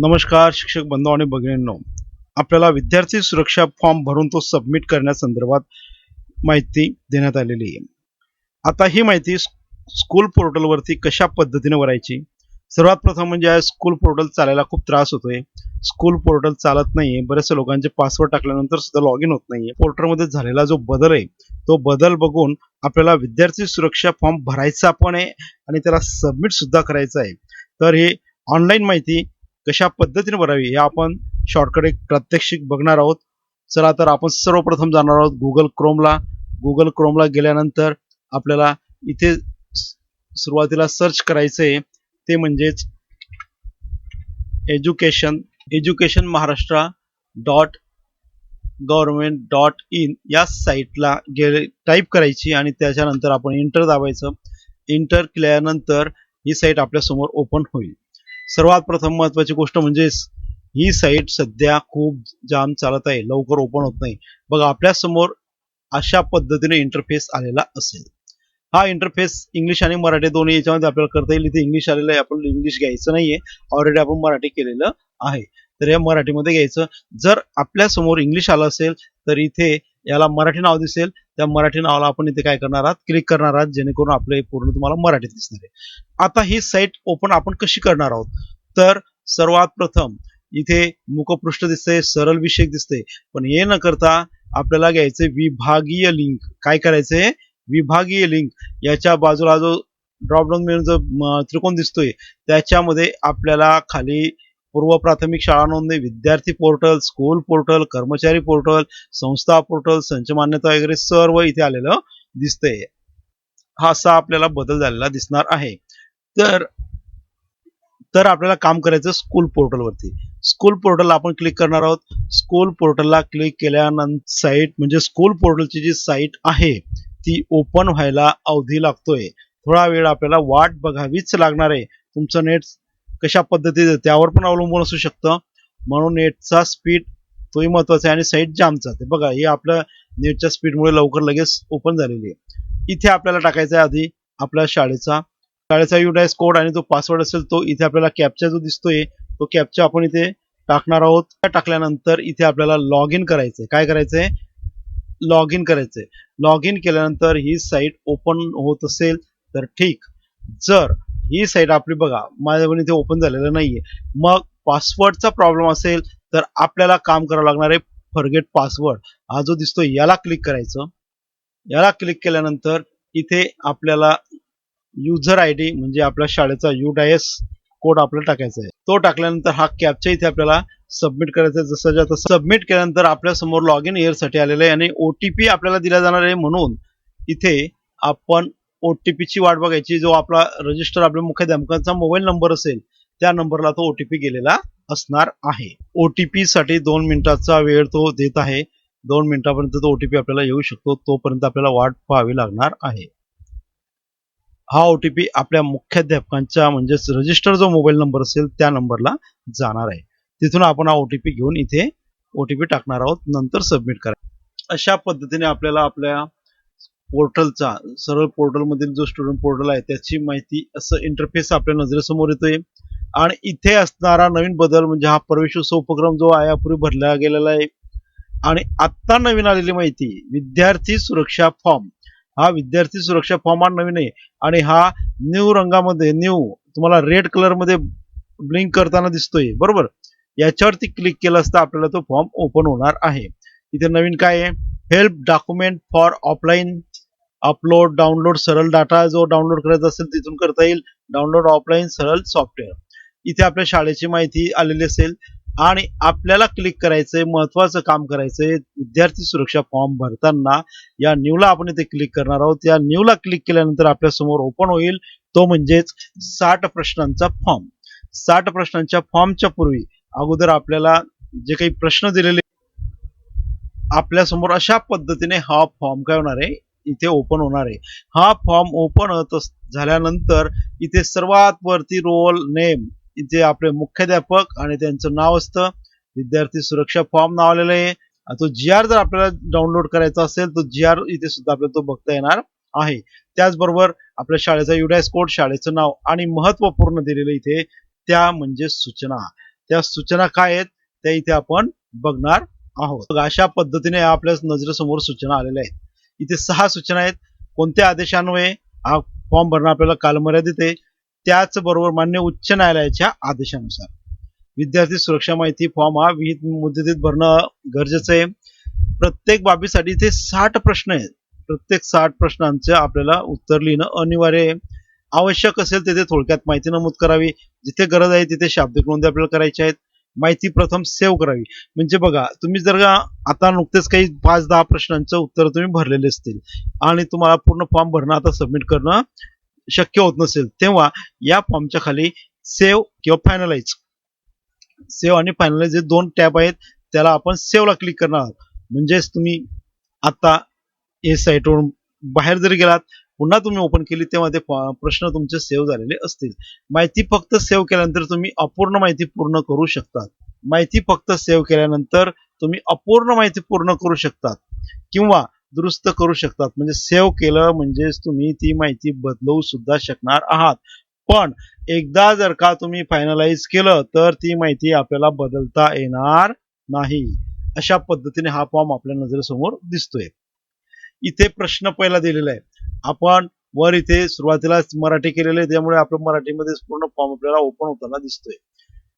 नमस्कार शिक्षक बंधू आणि भगिनींनो. आपल्याला विद्यार्थी सुरक्षा फॉर्म भरून तो सबमिट करण्यासंदर्भात माहिती देण्यात आलेली आहे. आता ही माहिती स्कूल पोर्टलवरती कशा पद्धतीने भरायची? सर्वात प्रथम म्हणजे आहे स्कूल पोर्टल चालायला खूप त्रास होतोय. स्कूल पोर्टल चालत नाहीये. बरेचसे लोकांचे पासवर्ड टाकल्यानंतर सुद्धा लॉग इन होत नाहीये. पोर्टलमध्ये झालेला जो बदल आहे तो बदल बघून आपल्याला विद्यार्थी सुरक्षा फॉर्म भरायचा पण आहे आणि त्याला सबमिट सुद्धा करायचा आहे. तर हे ऑनलाईन माहिती कशा पद्धतीने भरावी हे आपण शॉर्टकट एक प्रात्यक्षिक बघणार आहोत. चला तर आपण सर्वप्रथम जाणार आहोत गुगल क्रोमला गुगल क्रोमला गेल्यानंतर आपल्याला इथे सुरुवातीला सर्च करायचं आहे ते म्हणजेच education education Maharashtra dot government dot in या साईटला गेले टाईप करायची आणि त्याच्यानंतर आपण इंटर दाबायचं. इंटर केल्यानंतर ही साईट आपल्यासमोर ओपन होईल. सर्वात प्रथम महत्वाची गोष्ट म्हणजे ही साईट सध्या खूप जाम चालत आहे. लवकर ओपन होत नाही. बघा आपल्यासमोर अशा पद्धतीने इंटरफेस आलेला असेल. हा इंटरफेस इंग्लिश आणि मराठी दोन्ही याच्यामध्ये आपल्याला करता येईल. इथे इंग्लिश आलेलं आहे. आपण इंग्लिश घ्यायचं नाहीये. ऑलरेडी आपण मराठी केलेलं आहे. तर या मराठीमध्ये घ्यायचं. जर आपल्यासमोर इंग्लिश आलं असेल तर इथे याला मराठी नाव दिसेल. त्या मराठी नावाला आपण इथे काय करणार आहात? क्लिक करणार आहात जेणेकरून आपले पूर्ण तुम्हाला मराठीत दिसणार आहे. आता ही साईट ओपन आपण कशी करणार आहोत? तर सर्वात प्रथम इथे मुखपृष्ठ दिसते सरळ विषयक दिसते पण हे न करता आपल्याला घ्यायचे विभागीय लिंक काय करायचंय? विभागीय लिंक याच्या बाजूला जो ड्रॉपडाऊन मेनू जो त्रिकोण दिसतोय त्याच्यामध्ये आपल्याला खाली पूर्व प्राथमिक शाळा नोंदणी विद्यार्थी पोर्टल स्कूल पोर्टल कर्मचारी पोर्टल संस्था पोर्टल संच मान्यता वगैरे सर्व इथे आलेलं दिसतंय. हा असा आपल्याला बदल झालेला दिसणार आहे. तर तर आपल्याला काम करायचं स्कूल पोर्टलवरती. स्कूल पोर्टलला आपण क्लिक करणार आहोत. स्कूल पोर्टलला क्लिक केल्यानंतर साईट म्हणजे स्कूल पोर्टलची जी साईट आहे ती ओपन व्हायला अवधी लागतोय. थोडा वेळ आपल्याला वाट बघावीच लागणार आहे. तुमचं नेट कशा पद्धतीचं त्यावर पण अवलंबून असू शकतं. म्हणून नेटचा स्पीड तोही महत्त्वाचा आहे आणि साईट जामचा ते बघा हे आपल्या नेटच्या स्पीडमुळे लवकर लगेच ओपन झालेली आहे. इथे आपल्याला टाकायचा आहे आधी आपल्या शाळेचा. शाळेचा युडायस कोड आणि जो पासवर्ड असेल तो इथे आपल्याला कॅपचा जो दिसतोय तो कॅपचा आपण इथे टाकणार आहोत. त्या टाकल्यानंतर इथे आपल्याला लॉग इन करायचंय. काय करायचंय? लॉग इन करायचंय. लॉग इन केल्यानंतर ही साईट ओपन होत असेल तर ठीक. जर ही साईट आपली बघा माझ्या पण इथे ओपन झालेलं नाहीये. मग पासवर्डचा प्रॉब्लेम असेल तर आपल्याला काम करावं लागणार आहे फॉरगेट पासवर्ड हा जो दिसतो याला क्लिक करायचं. याला क्लिक केल्यानंतर इथे आपल्याला युजर आय डी म्हणजे आपल्या शाळेचा युडायस कोड आपल्याला टाकायचा आहे. तो टाकल्यानंतर हा कॅपचा इथे आपल्याला सबमिट करायचा आहे. जसं ज्या सबमिट केल्यानंतर आपल्यासमोर लॉग इनसाठी आलेलं आहे आणि ओटीपी आपल्याला दिला जाणार आहे म्हणून इथे आपण OTP ची वाट बघायची जो आपला रजिस्टर आपल्या मुख्याध्यापकांचा मोबाईल नंबर असेल त्या नंबरला तो ओटीपी गेलेला असणार आहे. ओटीपी साठी दोन मिनिटाचा वेळ तो देत आहे. दोन मिनिटापर्यंत तो ओटीपी आपल्याला येऊ शकतो तोपर्यंत आपल्याला वाट पाहावी लागणार आहे. हा ओटीपी आपल्या मुख्याध्यापकांच्या म्हणजेच रजिस्टर जो मोबाईल नंबर असेल त्या नंबरला जाणार आहे. तिथून आपण हा ओटीपी घेऊन इथे ओटीपी टाकणार आहोत. नंतर सबमिट करा. अशा पद्धतीने आपल्याला आपल्या पोर्टलचा सरळ पोर्टल मधील जो स्टुडंट पोर्टल आहे त्याची माहिती असं इंटरफेस आपल्या नजरेसमोर येतोय. आणि इथे असणारा नवीन बदल म्हणजे हा प्रवेश उत्सव उपक्रम जो आहे यापूर्वी भरला गेलेला आहे. आणि आत्ता नवीन आलेली माहिती विद्यार्थी सुरक्षा फॉर्म. हा विद्यार्थी सुरक्षा फॉर्म हा नवीन आहे. आणि हा न्यू रंगामध्ये न्यू तुम्हाला रेड कलरमध्ये ब्लिंक करताना दिसतोय. बरोबर? याच्यावरती क्लिक केलं असता आपल्याला तो फॉर्म ओपन होणार आहे. इथे नवीन काय आहे? Help document for offline upload download सरळ डाटा जो डाउनलोड करायचा असेल तिथून करता येईल. डाउनलोड ऑफलाईन सरळ सॉफ्टवेअर इथे आपल्या शाळेची माहिती आलेली असेल. आणि आपल्याला क्लिक करायचंय महत्वाचं काम करायचंय विद्यार्थी सुरक्षा फॉर्म भरताना या न्यूला आपण इथे क्लिक करणार आहोत. या न्यूला क्लिक केल्यानंतर आपल्यासमोर ओपन होईल. तो म्हणजेच साठ प्रश्नांचा फॉर्म साठ प्रश्नांच्या फॉर्मच्या पूर्वी अगोदर आपल्याला जे काही प्रश्न दिलेले आपल्यासमोर अशा पद्धतीने हा फॉर्म काय होणार आहे? इथे ओपन होणार आहे. हा फॉर्म ओपन होत झाल्यानंतर इथे सर्वात वरती रोल नेम इथे आपले मुख्याध्यापक आणि त्यांचं नाव असतं. विद्यार्थी सुरक्षा फॉर्म नाव आलेलं आहे तो जी आर जर आपल्याला डाउनलोड करायचा असेल तर जी आर इथे सुद्धा आपल्याला तो बघता येणार आहे. त्याचबरोबर आपल्या शाळेचा युडायस कोड शाळेचं नाव आणि महत्त्वपूर्ण दिलेलं इथे त्या म्हणजे सूचना. त्या सूचना काय आहेत त्या इथे आपण बघणार आहोत. अशा पद्धतीने आपल्या नजरेसमोर सूचना आलेल्या आहेत. इथे सहा सूचना आहेत. कोणत्या आदेशान्वये हा फॉर्म भरणं आपल्याला कालमर्यादित आहे. त्याचबरोबर मान्य उच्च न्यायालयाच्या आदेशानुसार. विद्यार्थी सुरक्षा माहिती फॉर्म हा विहित मुदतीत भरणं गरजेचं आहे. प्रत्येक बाबीसाठी इथे साठ प्रश्न आहेत. प्रत्येक साठ प्रश्नांचं आपल्याला उत्तर लिहिणं अनिवार्य आहे. आवश्यक असेल तिथे थोडक्यात माहिती नमूद करावी. जिथे गरज आहे तिथे शाब्दिक नोंदी आपल्याला करायच्या आहेत. माहिती प्रथम सेव्ह करावी. म्हणजे बघा तुम्ही जर का आता नुकतेच काही पाच दहा प्रश्नांचं उत्तर तुम्ही भरलेले असतील आणि तुम्हाला पूर्ण फॉर्म भरणं आता सबमिट करणं शक्य होत नसेल तेव्हा या फॉर्मच्या खाली सेव्ह किंवा फायनलाइज सेव्ह आणि फायनलाइज हे दोन टॅब आहेत त्याला आपण सेव्हला क्लिक करणार आहोत. म्हणजेच तुम्ही आता ए साईटवरून बाहेर जरी गेलात पुन्हा तुम्ही ओपन केली तेव्हा ते प्रश्न तुमचे सेव्ह झालेले असतील. माहिती फक्त सेव्ह केल्यानंतर तुम्ही अपूर्ण माहिती पूर्ण करू शकतात. माहिती फक्त सेव्ह केल्यानंतर तुम्ही अपूर्ण माहिती पूर्ण करू शकतात. किंवा दुरुस्त करू शकतात. म्हणजे सेव्ह केलं म्हणजेच तुम्ही ती माहिती बदलवू सुद्धा शकणार आहात. पण एकदा जर का तुम्ही फायनलाइज केलं तर ती माहिती आपल्याला बदलता येणार नाही. अशा पद्धतीने हा फॉर्म आपल्या नजरेसमोर दिसतोय. इथे प्रश्न पहिला दिलेला आहे. आपण वर इथे सुरुवातीला मराठी केलेले त्यामुळे आपलं मराठीमध्ये पूर्ण फॉर्म आपल्याला ओपन होताना दिसतोय.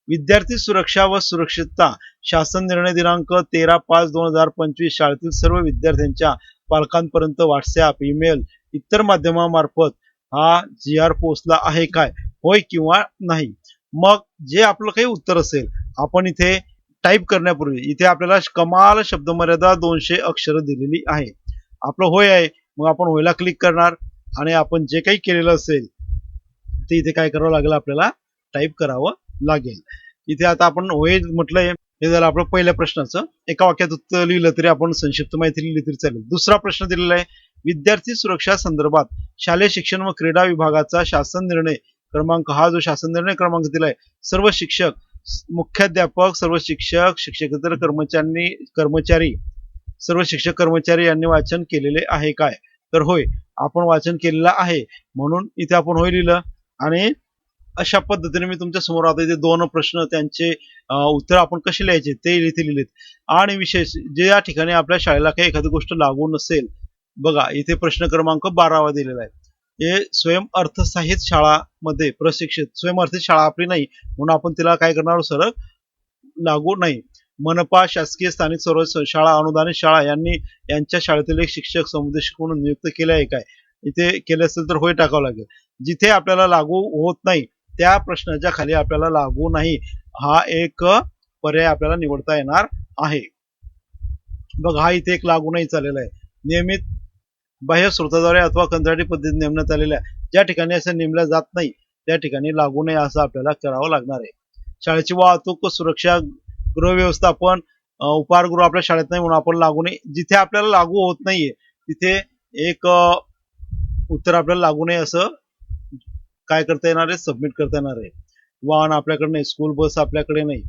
विद्यार्थी सुरक्षा व सुरक्षितता शासन निर्णय दिनांक तेरा पाच दोन हजार पंचवीस शाळेतील सर्व विद्यार्थ्यांच्या पालकांपर्यंत व्हॉट्सअप ईमेल इतर माध्यमामार्फत हा जी आर पोहोचला आहे काय होय किंवा नाही? मग जे आपलं काही उत्तर असेल आपण इथे टाईप करण्यापूर्वी इथे आपल्याला कमाल शब्दमर्यादा दोनशे अक्षर दिलेली आहे. आपलं होय आहे मग आपण होयला क्लिक करणार आणि आपण जे काही केलेलं असेल ते इथे काय करावं लागेल आपल्याला? टाईप करावं लागेल. इथे आता आपण होय म्हटलंय हे झालं आपलं पहिल्या प्रश्नाचं. एका वाक्यात उत्तर लिहिलं तरी आपण संक्षिप्त माहिती लिहिली तरी चालेल. दुसरा प्रश्न दिलेला आहे विद्यार्थी सुरक्षा संदर्भात शालेय शिक्षण व क्रीडा विभागाचा शासन निर्णय क्रमांक हा जो शासन निर्णय क्रमांक दिलाय सर्व शिक्षक मुख्याध्यापक सर्व शिक्षक शिक्षकेतर कर्मचारी कर्मचारी सर्व शिक्षक कर्मचारी यांनी वाचन केलेले आहे काय? तर होय आपण वाचन केलेलं आहे. म्हणून इथे आपण होय लिहिलं. आणि अशा पद्धतीने मी तुमच्यासमोर आता इथे दोन प्रश्न त्यांचे उत्तर आपण कसे लिहायचे ते इथे लिहिलेत. आणि विशेष जे या ठिकाणी आपल्या शाळेला काही एखादी गोष्ट लागू नसेल बघा इथे प्रश्न क्रमांक बारावा दिलेला आहे. हे स्वयं अर्थसाहित शाळामध्ये प्रशिक्षित स्वयं अर्थीत शाळा आपली नाही म्हणून आपण तिला काय करणार सरळ? लागू नाही. मनपा शासकीय स्थानिक स्वराज्य शाळा अनुदानित शाळा यांनी यांच्या शाळेतील एक शिक्षक समुदेशक म्हणून नियुक्त केले आहे काय? इथे केले असेल तर होय टाकावं लागेल. जिथे आपल्याला लागू होत नाही त्या प्रश्नाच्या खाली आपल्याला लागू नाही हा एक पर्याय आपल्याला निवडता येणार आहे. बघ हा इथे एक लागू नाही चाललेला आहे. नियमित बाह्य स्रोताद्वारे अथवा कंत्राटी पद्धतीने नेमण्यात आलेल्या ज्या ठिकाणी असं नेमल्या जात नाही त्या ठिकाणी लागू नये असं आपल्याला करावं लागणार आहे. शाळेची वाहतूक सुरक्षा गृह व्यवस्थापन उपहारगृह आपल्या शाळेत नाही म्हणून आपण लागू नये. जिथे आपल्याला लागू होत नाहीये तिथे एक उत्तर आपल्याला लागू नये असं काय करता येणार आहे? सबमिट करता येणार आहे. वाहन आपल्याकडे नाही स्कूल बस आपल्याकडे नाही.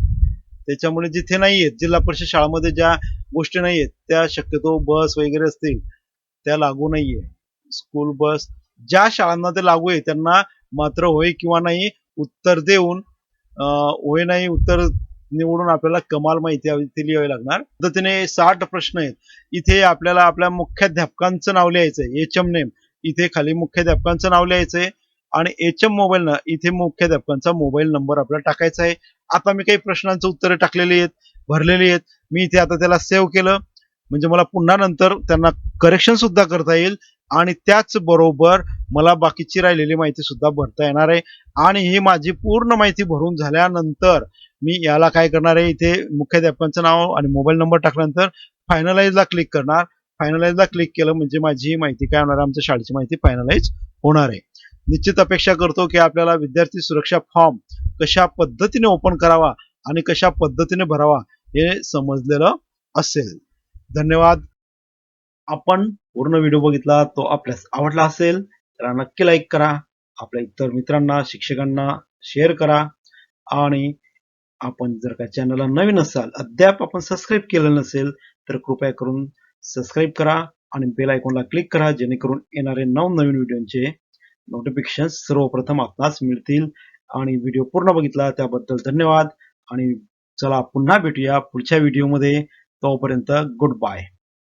त्याच्यामुळे जिथे नाही आहेत जिल्हा परिषद शाळामध्ये ज्या गोष्टी नाही आहेत त्या शक्यतो बस वगैरे असतील त्या लागू नाहीये. स्कूल बस ज्या शाळांना ते लागू आहे त्यांना मात्र होय किंवा नाही उत्तर देऊन होय नाही उत्तर निवडून आपल्याला कमाल माहिती लिहावी लागणार. पद्धतीने साठ प्रश्न आहेत. इथे आपल्याला आपल्या मुख्याध्यापकांचं नाव लिहायचंय. एच एम नेम इथे खाली मुख्याध्यापकांचं नाव लिहायचंय. आणि एच एम मोबाईल ना इथे मुख्याध्यापकांचा मोबाईल नंबर आपल्याला टाकायचा आहे. आता मी काही प्रश्नांचं उत्तरं टाकलेली आहेत भरलेली आहेत. मी इथे आता त्याला सेव्ह केलं. म्हणजे मला पुन्हा नंतर त्यांना करेक्शन सुद्धा करता येईल. आणि त्याच बरोबर मला बाकीची राहिलेली माहिती सुद्धा भरता येणार आहे. आणि ही माझी पूर्ण माहिती भरून झाल्यानंतर मी याला काय करणार आहे इथे मुख्याध्यापकांचं नाव आणि मोबाईल नंबर टाकल्यानंतर फायनलाइजला क्लिक करणार. फायनलाइजला क्लिक केलं म्हणजे माझी माहिती काय होणार आहे? आमच्या शाळेची माहिती फायनलाइज होणार आहे. निश्चित अपेक्षा करतो की आपल्याला विद्यार्थी सुरक्षा फॉर्म कशा पद्धतीने ओपन करावा आणि कशा पद्धतीने भरावा हे समजलेलं असेल. धन्यवाद. आपण पूर्ण व्हिडिओ बघितला तो आपल्यास आवडला असेल तर नक्की लाईक करा. आपल्या इतर मित्रांना शिक्षकांना शेअर करा आणि आपण जर का चॅनलला नवीन असाल अद्याप आपण सबस्क्राईब केलं नसेल तर कृपया करून सबस्क्राईब करा आणि बेल आयकॉनला क्लिक करा जेणेकरून येणारे नवनवीन व्हिडिओचे नोटिफिकेशन सर्वप्रथम आपणास मिळतील. आणि व्हिडिओ पूर्ण बघितला त्याबद्दल धन्यवाद. आणि चला पुन्हा भेटूया पुढच्या व्हिडिओमध्ये तोपर्यंत गुड बाय